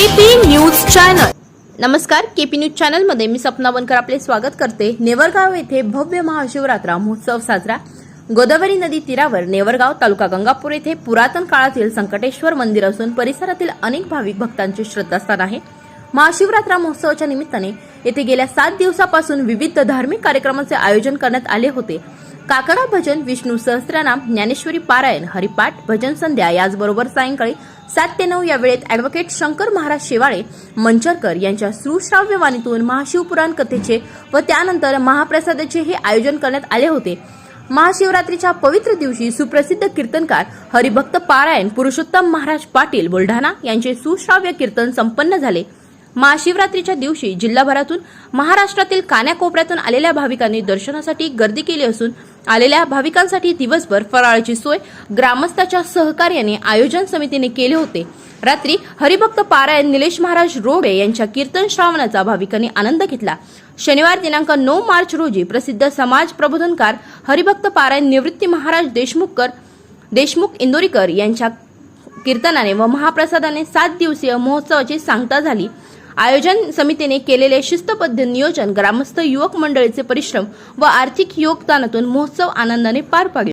KP news channel. नमस्कार KP news चॅनलमध्ये मी सपना बनकर आपले स्वागत करते. नेवरगाव येथे भव्य महाशिवरात्रा महोत्सव साजरा. गोदावरी नदी तीरावर नेवरगाव तालुका गंगापूर येथे पुरातन काळातील संकटेश्वर मंदिर असून परिसरातील अनेक भाविक भक्तांचे श्रद्धास्थान आहे. महाशिवरात्रा महोत्सवाच्या निमित्ताने येथे गेल्या सात दिवसापासून विविध धार्मिक कार्यक्रमांचे आयोजन करण्यात आले होते. काकडा भजन विष्णू सहस्त्रनाम ज्ञानेश्वरी पारायण हरिपाठ भजन संध्या याचबरोबर सायंकाळी सात ते नऊ या वेळेत ॲडव्होकेट शंकर महाराज शेवाळे मंचरकर यांच्या सुश्राव्य वाणीतून महाशिवपुराण कथेचे व त्यानंतर महाप्रसादाचे हे आयोजन करण्यात आले होते. महाशिवरात्रीच्या पवित्र दिवशी सुप्रसिद्ध कीर्तनकार हरिभक्त पारायण पुरुषोत्तम महाराज पाटील बुलढाणा यांचे सुश्राव्य कीर्तन संपन्न झाले. महाशिवरात्रीच्या दिवशी जिल्हाभरातून महाराष्ट्रातील कान्याकोपऱ्यातून आलेल्या भाविकांनी दर्शनासाठी गर्दी केली असून आलेल्या भाविकांसाठी दिवसभर फराळाची सोय ग्रामस्थाच्या सहकार्याने आयोजन समितीने केले होते. रात्री हरिभक्त पारायण निलेश महाराज रोडे यांच्या कीर्तन श्रावणाचा भाविकांनी आनंद घेतला. शनिवार दिनांक नऊ मार्च रोजी प्रसिद्ध समाज प्रबोधनकार हरिभक्त पारायण निवृत्ती महाराज देशमुखकर देशमुख इंदोरीकर यांच्या कीर्तनाने व महाप्रसादाने सात दिवसीय महोत्सवाची सांगता झाली. आयोजन समितीने केलेले शिस्तबद्ध नियोजन ग्रामस्थ युवक मंडळीचे परिश्रम व आर्थिक योगदानातून महोत्सव आनंदाने पार पाडले.